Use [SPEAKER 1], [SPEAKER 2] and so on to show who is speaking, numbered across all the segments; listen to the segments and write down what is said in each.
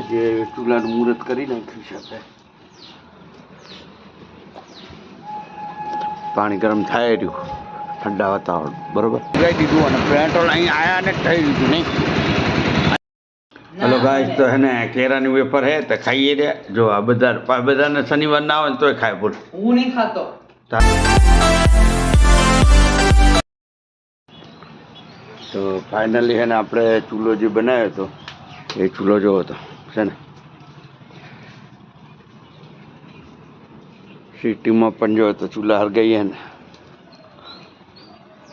[SPEAKER 1] આજે ચૂલાનું મુહૂર્ત કરી નાખ્યું છે આપણે. પાણી ગરમ થાય રહ્યું. ઠંડા વાતાવરણ બરોબર? લગાવી દીધું અને પેટ્રોલ અહીં આયા ને થઈ દીધું નહીં. હલો ગાય તો હે ને કેરાની વેપર હે તો ખાઈએ રે જો આ બધા આ બધાને શનિવાર ના આવે ને તોય ખાય બોલ
[SPEAKER 2] હું નહીં ખાતો.
[SPEAKER 1] તો ફાઇનલી હે ને આપણે ચૂલો જે બનાવ્યો હતો એ ચૂલો જોવો હતો છે ને? સિટીમાં પણ જો તો ચૂલા હરગાઈએ ને.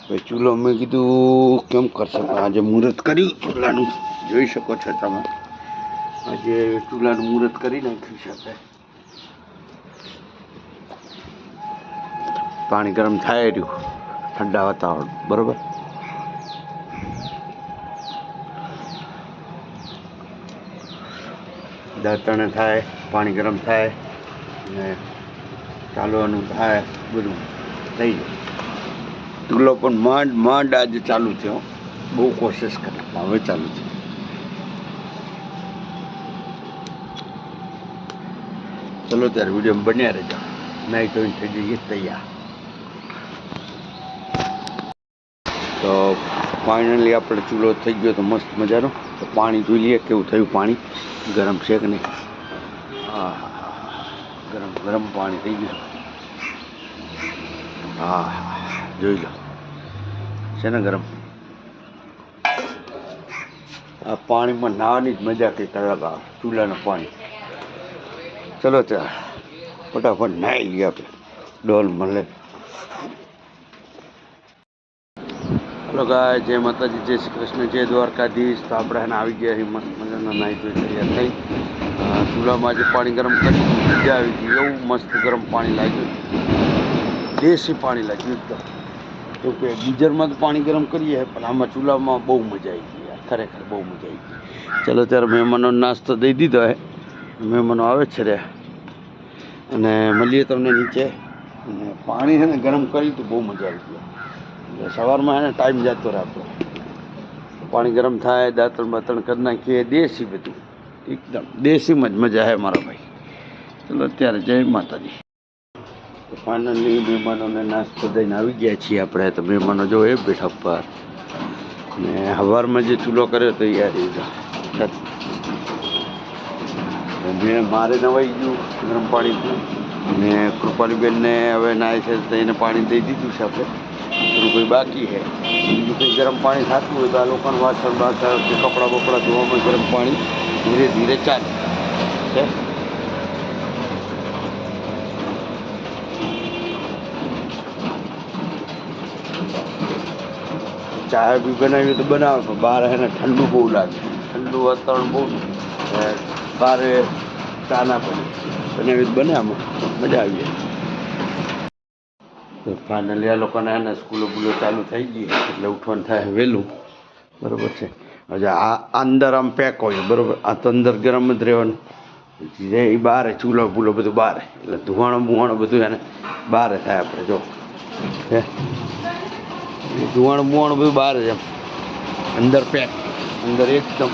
[SPEAKER 1] ભાઈ, ચૂલો મેં કીધું, કેમ કરશે? આજે મુહૂર્ત કર્યું ચૂલાનું. જોઈ શકો છો તમે. આજે ચૂલાનું મુહૂર્ત કરી નાખ્યું છે પાણી ગરમ થાય રહ્યું. ઠંડા વાતાવરણ. બરોબર? દાંતણે થાય, પાણી ગરમ થાય અને ચાલવાનું થાય, બધું થઈ જાય. ચૂલો પણ માંડ માંડ આજે ચાલુ છે બહુ કોશિશ કરે, હવે ચાલુ છે. ચલો ત્યારે વીડિયો બન્યા રહેજો. નાઈ તો થઈ જઈએ, તૈયાર. તો ફાઇનલી આપણે ચૂલો થઈ ગયો તો મસ્ત મજાનો. તો પાણી જોઈ લઈએ કેવું થયું પાણી. ગરમ છે કે નહીં? હા ગરમ ગરમ પાણી થઈ ગયું હા જોઈ લો. છે ને ગરમ? આ પાણીમાં નાહવાની જ મજા કંઈક અલગ આવે, ચૂલાનું પાણી. ચલો ચાલ ફટાફટ નાહી ગયા આપણે. ડોલ મળે. હલો ગાય જય માતાજી, જય શ્રી કૃષ્ણ, જય દ્વારકાધીશ. તો આપણે એને આવી ગયા મસ્ત મજાના નાહી ધોઈ તૈયાર થઈ. ચૂલામાં જે પાણી ગરમ કરી મજા આવી ગઈ. એવું મસ્ત ગરમ પાણી લાગ્યું. દેશી પાણી લાગ્યું એકદમ. તો કે ગીઝરમાં તો પાણી ગરમ કરીએ, પણ આમાં ચૂલામાં બહુ મજા આવી ગઈ યાર. ખરેખર બહુ મજા આવી ગઈ. ચલો, ત્યારે મહેમાનો નાસ્તો દઈ દીધો હે. મહેમાનો આવે છે રે અને મળીએ તમને નીચે. અને પાણી છે ને ગરમ કર્યું તો બહુ મજા આવી ગઈ એટલે સવારમાં એને ટાઈમ જતો રાખતો પાણી ગરમ થાય, દાંતણ બાતણ કરી નાખીએ, દેશી બધું. એકદમ દેશીમાં જ મજા હે મારા ભાઈ. ચલો, અત્યારે જય માતાજી. ફાઇનલી મહેમાનોને નાસ્તો દઈને આવી ગયા છીએ આપણે. તો મહેમાનો જો એ બેઠા પર ને સવારમાં જે ચૂલો કર્યો તો એ મેં મારે નવાઈ ગયું ગરમ પાણી ને કૃપાલીબેનને હવે નાય છે તો એને પાણી દઈ દીધું છે આપણે. થોડું કોઈ બાકી છે. બીજું કંઈ ગરમ પાણી થતું હોય તો આ લોકોને વાસણ, બાસણ કે કપડાં બપડાં ધોવામાં ગરમ પાણી ધીરે ધીરે ચાલે. છે? ચા બી બનાવી તો બનાવે, પણ બહાર એને ઠંડુ બહુ લાગે. ઠંડુ વાતાવરણ બહુ બહાર ચા ના પડે બનાવી તો બને મજા આવી જાય. તો ફાઇનલી આ લોકોને એને સ્કૂલો બુલો ચાલુ થઈ ગઈ એટલે ઉઠવાનું થાય વહેલું. બરાબર છે. હજી આ અંદર આમ પેક હોય, બરોબર. આ તો અંદર ગરમ જ રહેવાનું. જે એ બહાર ચૂલો બુલો બધું બહાર એટલે ધુવાણો બુવાણો બધું એને બહાર થાય આપણે, જો. હે? ધુવાણું બુવાણું બધું બહાર જ એમ. અંદર પેક અંદર એકદમ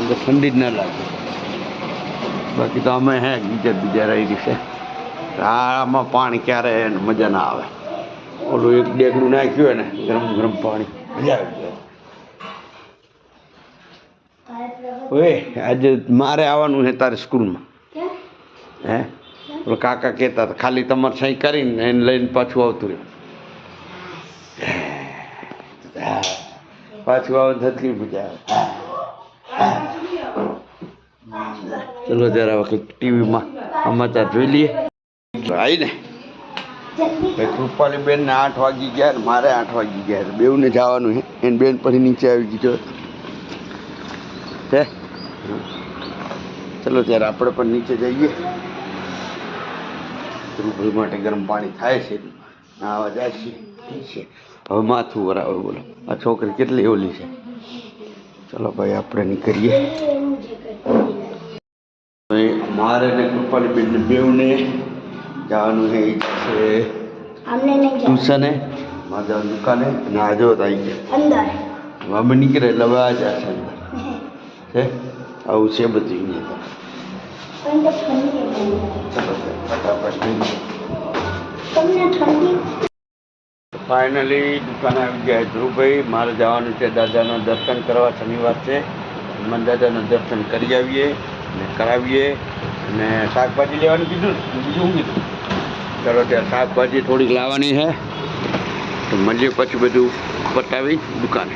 [SPEAKER 1] અંદર ઠંડી જ ના લાગે. બાકી તો અમે હે, ગીજર બીજા રહી છે. આમાં પાણી ક્યારે એને મજા ના આવે. ઓલું એક ડેગડું નાખ્યું હોય ને ગરમ ગરમ પાણી. મજા આવી જાય. આજે મારે આવવાનું છે તારે સ્કૂલમાં. હે? ઓલો કાકા કહેતા હતા ખાલી તમારે સહી કરીને એને લઈને પાછું આવતું રહ્યું. પાછું આવે થતી મજા આવે. ચલો જરા વખત ટીવીમાં સમાચાર જોઈ લઈએ. આવી ને બેન ને આઠ વાગી ગયા મારે આઠ વાગી ગયા છે. બેઉને જવાનું હે એને બેન પછી નીચે આવી ગઈ છે. છે ચલો, ત્યારે આપણે પણ નીચે જઈએ. ધ્રુવભાઈ માટે ગરમ પાણી થાય છે. નાવા જાય છે. ઠીક છે. હવે માથું વરાવે બોલો. આ છોકરી કેટલી ઓલી છે? ચલો ભાઈ, આપણે નીકળીએ. મારે ને કૃપાલી બેન ને બેઉને જવાનું છે ઈ છે
[SPEAKER 3] અમને નહીં જાય
[SPEAKER 1] ટ્યુશને મારે દુકાને? અને આજો આવી ગયા.
[SPEAKER 3] અંદર.
[SPEAKER 1] અમે નીકળે એટલે હવે આ જશે અંદર. છે આવું છે બધું અહીંયા
[SPEAKER 3] પણ તો ઠંડી લાગે.
[SPEAKER 1] ચલો તો ફટાફટ જઈએ.
[SPEAKER 3] તમને ઠંડી?
[SPEAKER 1] ફાઇનલી દુકાને આવી ગયા ધ્રુવભાઈ. મારે જવાનું છે દાદાના દર્શન કરવા. શનિવાર છે. હનુમાન દાદાના દર્શન કરી આવીએ અને કરાવીએ. અને શાકભાજી લેવાનું કીધું ને? બીજું શું કીધું? ચલો ત્યાં શાકભાજી થોડીક લાવવાની છે, તો મળીએ પછી બધું પટાવી દુકાને.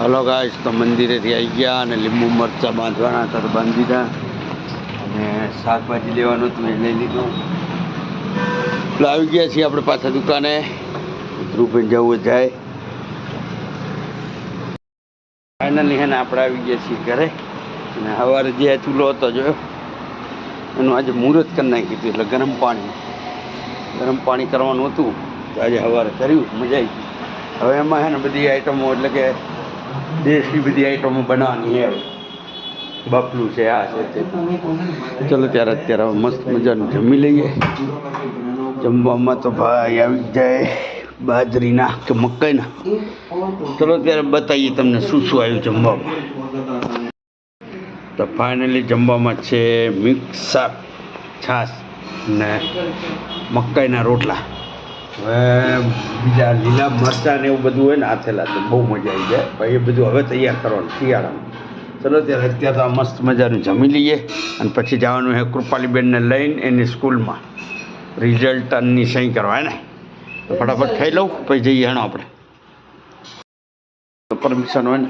[SPEAKER 1] હલો ગાઈસ, તો મંદિરેથી આવી ગયા અને લીંબુ મરચાં બાંધવાના હતા તો બાંધી દીધા. અને શાકભાજી લેવાનું હતું એ લઈ લીધું. આવી ગયા છીએ આપણે પાછા દુકાને. ધ્રુવભાઈ જવું જાય. ફાઇનલી હેને આપણે આવી ગયા છીએ ઘરે. અને સવારે જે ચૂલો હતો જોયો, એનું આજે મુહૂર્ત કરી નાખ્યું હતું એટલે ગરમ પાણી. ગરમ પાણી કરવાનું હતું, તો આજે સવારે કર્યું, મજા આવી હવે એમાં છે ને બધી આઈટમો એટલે કે દેશી બધી આઈટમો બનાવવાની છે બાપલું છે, આ છે, તે. ચલો ત્યારે અત્યારે મસ્ત મજાનું જમી લઈએ. જમવામાં તો ભાઈ આવી જાય. બાજરીના કે મકાઈના? ચલો ત્યારે બતાવીએ તમને શું શું આવ્યું જમવામાં. તો ફાઇનલી જમવામાં છે મિક્સ શાક છાશ ને મકાઈના રોટલા. હવે બીજા લીલા મરચાં ને એવું બધું હોય ને આથેલા તો બહુ મજા આવી જાય. ભાઈ, એ બધું હવે તૈયાર કરવાનું, શિયાળામાં. ચલો ત્યારે અત્યારે તો આ મસ્ત મજાનું જમી લઈએ અને પછી જવાનું છે કૃપાલીબેનને લઈને એની સ્કૂલમાં. રિઝલ્ટની સહી કરવા ને? ફટાફટ ખાઈ લઉં, પછી જઈએ હેણો આપણે. પરમિશન હોય ને.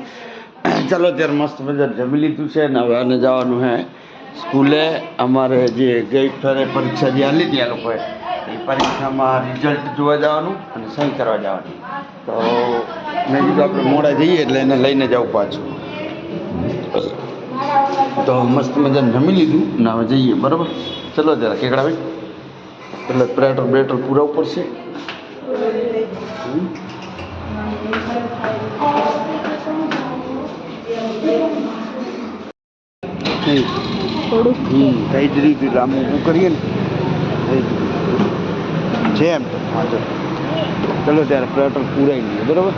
[SPEAKER 1] ચાલો ત્યારે મસ્ત મજા જમી લીધું છે ને હવે આને જવાનું હે સ્કૂલે. અમારે જે ગઈ ફેરે પરીક્ષા જે આલી હતી આ લોકોએ, એ પરીક્ષામાં રિઝલ્ટ જોવા જવાનું અને સહી કરવા જવાની. તો મેં કીધું આપણે મોડા જઈએ એટલે એને લઈને જાઉં પાછું. તો મસ્ત મજા જમી લીધું ને હવે જઈએ, બરાબર? ચલો જરા કેકડાભાઈ એટલે પ્રેટર બેટર પૂરાવું પડશે હમ.
[SPEAKER 3] થોડુંક
[SPEAKER 1] થઈ કરીએ ને. છે હા ચલો ત્યારે પેટ્રોલ પૂરાઈ લઈએ, બરોબર?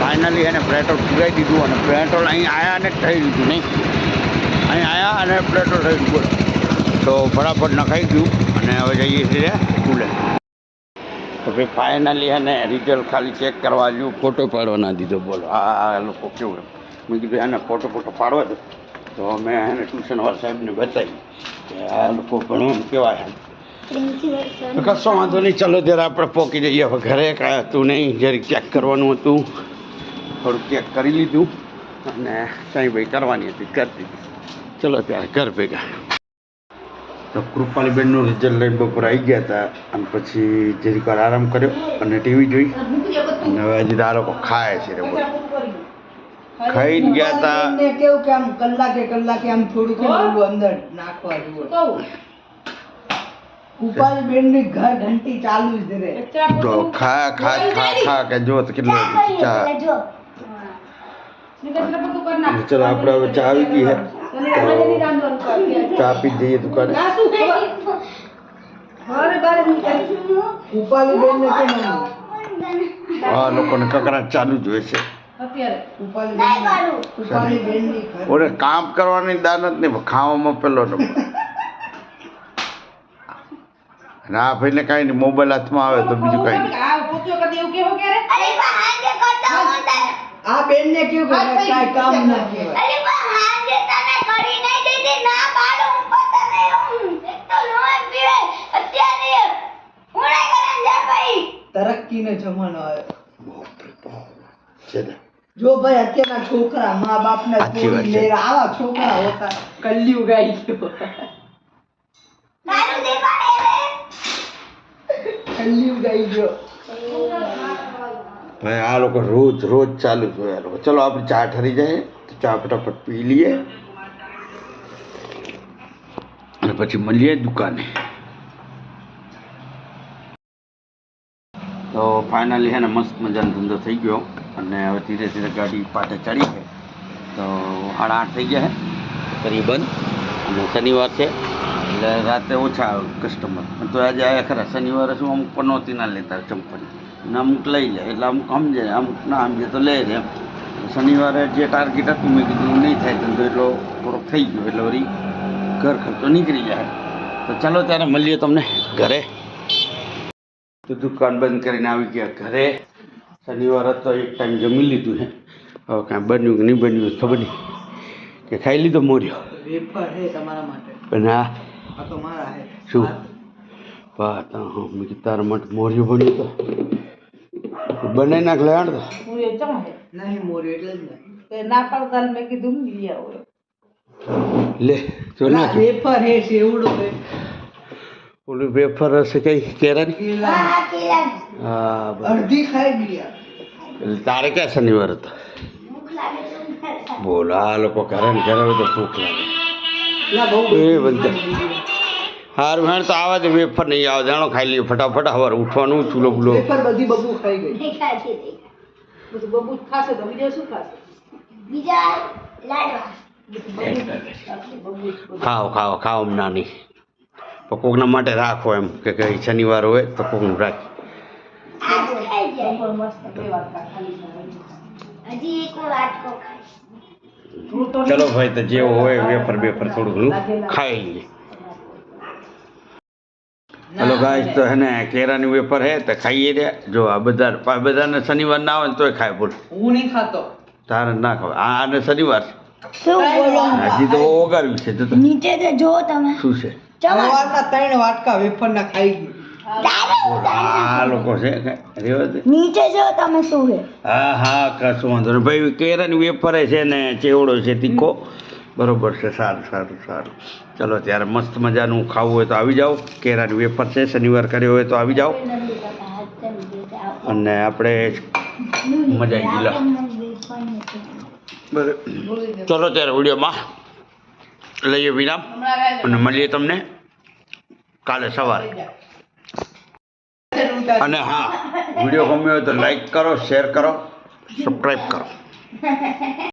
[SPEAKER 1] ફાઇનલી એને પેટ્રોલ પૂરાઈ દીધું અને પેટ્રોલ અહીં આયા ને થઈ દીધું નહીં? અહીં આયા અને પેટ્રોલ થઈ બોલો. તો ફટાફટ નખાઈ ગયું અને હવે જઈએ છીએ સ્કૂલે. તો ભાઈ ફાઇનલી એને રિઝલ્ટ ખાલી ચેક કરવા જેવું ફોટો પાડવા ના દીધો બોલો. આ લોકો કેવું મેં કીધું એને ફોટો ફોટો પાડવા દો. તો મેં એને ટ્યુશનવાળા સાહેબને બતાવી કે આ લોકો ભણવાનું કેવા છે તો કશો વાંધો નહીં ચાલો ત્યારે આપણે પહોંચી જઈએ. હવે ઘરે કાંઈ હતું નહીં જરીક ચેક કરવાનું હતું. થોડુંક ચેક કરી લીધું અને સાંઈ ભાઈ કરવાની હતી કરી દીધી. ચલો ત્યારે ઘર ભેગા. તો કૃપાલીબેનનું રિઝલ્ટ લઈને બપોર આવી ગયા હતા અને પછી જરીક વાર આરામ કર્યો અને ટીવી જોઈ. અને હવે હજી આ લોકો ખાય છે રે બોલો ખાઈને ગયા હતા
[SPEAKER 2] કેવું કે આમ કલાકે કલાકે આમ થોડુંક અંદર નાખવા ઘર ઘંટી ચાલુ જ રહે.
[SPEAKER 1] તો ખા ખા ખા ખા કે જો કેટલો ચા ચલો આપણે હવે ચા આવી ગઈ હે. તો ચા પી જઈએ દુકાને.
[SPEAKER 2] હા બેન ને કેમ
[SPEAKER 1] લોકોને કકરાટ ચાલુ જ હોય છે. ઓરે કામ કરવાની દાનત નહીં પણ ખાવામાં પેલો નંબર. અને આ ભાઈને કાંઈ નહીં મોબાઈલ હાથમાં આવે તો બીજું કાંઈ નહીં.
[SPEAKER 2] આ બેન ને કેવું કામ ના કહેવાય. તરક્કી નો જમાનો આવ્યો
[SPEAKER 1] છે ને
[SPEAKER 2] જો ભાઈ અત્યારના છોકરા મા બાપ ને
[SPEAKER 1] સાચી
[SPEAKER 2] આવા છોકરા હોતા કલ્યુ ગાઈ ગયો. કલ્યુ ગાઈ ગયો.
[SPEAKER 1] ભાઈ આ લોકો રોજ રોજ ચાલુ લોકો. ચલો આપણે ચા ઠરી જાય. તો ચા ફટાફટ પી લઈએ. અને પછી મળીએ દુકાને. તો ફાઇનલી છે ને મસ્ત મજાનો ધંધો થઈ ગયો. અને હવે ધીરે ધીરે ગાડી પાટે ચડી છે. તો સાડા આઠ થઈ ગયા છે. કરીએ અને શનિવાર છે. એટલે રાતે ઓછા કસ્ટમર તો આજે આવ્યા ખરા, શનિવારે શું અમુક પનોતી ના લેતા ચંપલ ને અમુક લઈ જાય એટલે અમુક સમજે, અમુક ના સમજે તો લે એમ. શનિવારે જે ટાર્ગેટ હતું મેં કીધું નહીં થાય, ધંધો એટલો થોડોક થઈ ગયો, એટલે વળી ઘર ખર્ચો નીકળી જાય. તો ચાલો ત્યારે મળીએ તમને ઘરે. તો દુકાન બંધ કરીને આવી ગયા ઘરે. શનિવાર હતો એક ટાઈમ જમી લીધું હે. હવે કાંઈ બન્યું કે નહીં બન્યું ખબર નહીં. કે ખાઈ લીધો મોર્યો. પણ આ
[SPEAKER 2] આ તો મારા છે
[SPEAKER 1] શું? વાહ તા હા મેં કીધું તારા માટે મોર્યો બન્યું તો. બનાવી નાખ લે આણ તો.
[SPEAKER 4] હું એ ચમ હે?
[SPEAKER 2] નહીં મોર્યો એટલે જ ને
[SPEAKER 4] પડતા મેં કીધું
[SPEAKER 1] લે
[SPEAKER 2] વેફર છે સેવડો છે
[SPEAKER 1] ઓલું વેફર હશે કઈ કેરાની? હા
[SPEAKER 2] અડધી ખાઈ ગયા.
[SPEAKER 1] એટલે તારે ક્યાં શનિવાર હતો? બોલો. આ લોકો કરે ને કરે તો ભૂખ લાગે. એ બધા હારું ભેણ તો આવા તો વેફર નહીં આવે જાણો ખાઈ લઈએ ફટાફટ હવાર ઉઠવાનું ચૂલો બુલો.
[SPEAKER 2] વેફર બધી બબુ ખાઈ ગઈ.
[SPEAKER 3] નહીં ખાતી નહીં.
[SPEAKER 4] બધું બબુ ખાશે તો બીજો શું ખાશે?
[SPEAKER 3] બીજા લાડવા.
[SPEAKER 4] બબુ જ બધું.
[SPEAKER 1] ખાઓ ખાઓ ખાઓ ના નહીં તો કોકના માટે રાખો એમ કે કઈ શનિવાર હોય તો કોકનું રાખી. ચલો ભાઈ તો જેવો હોય વેફર બેફર થોડું ઘણું ખાઈ લઈએ. હલો ગાય તો હે ને કેરાની વેફર હે તો ખાઈએ રે જો આ બધા આ બધાને શનિવાર ના આવે ને તોય ખાય બોલ
[SPEAKER 2] હું નહીં ખાતો.
[SPEAKER 1] તારે ના ખાવ આ આને શનિવાર
[SPEAKER 3] શું બોલો?
[SPEAKER 1] હજી તો ઓગાળ્યું છે
[SPEAKER 3] નીચે જો તમે.
[SPEAKER 1] શું છે?
[SPEAKER 2] સવારના ત્રણ વાટકા વેફરના ખાઈ
[SPEAKER 1] ગયું. આ લોકો છે
[SPEAKER 3] નીચે જો તમે શું છે?
[SPEAKER 1] હા હા કશું વાંધો નહીં. ભાઈ કેરાની વેફરે છે ને ચેવડો છે તીખો. બરોબર છે સારું સારું સારું. ચલો ત્યારે મસ્ત મજાનું ખાવું હોય તો આવી જાઓ. કેરાની વેફર છે શનિવાર કર્યો હોય તો આવી જાઓ. અને આપણે મજા આવી ગયેલા. બરાબર. ચલો ત્યારે વિડીયોમાં લઈએ વિરામ અને મળીએ તમને કાલે સવારે. અને હા, વીડિયો ગમ્યો હોય તો લાઈક કરો શેર કરો સબસ્ક્રાઈબ કરો.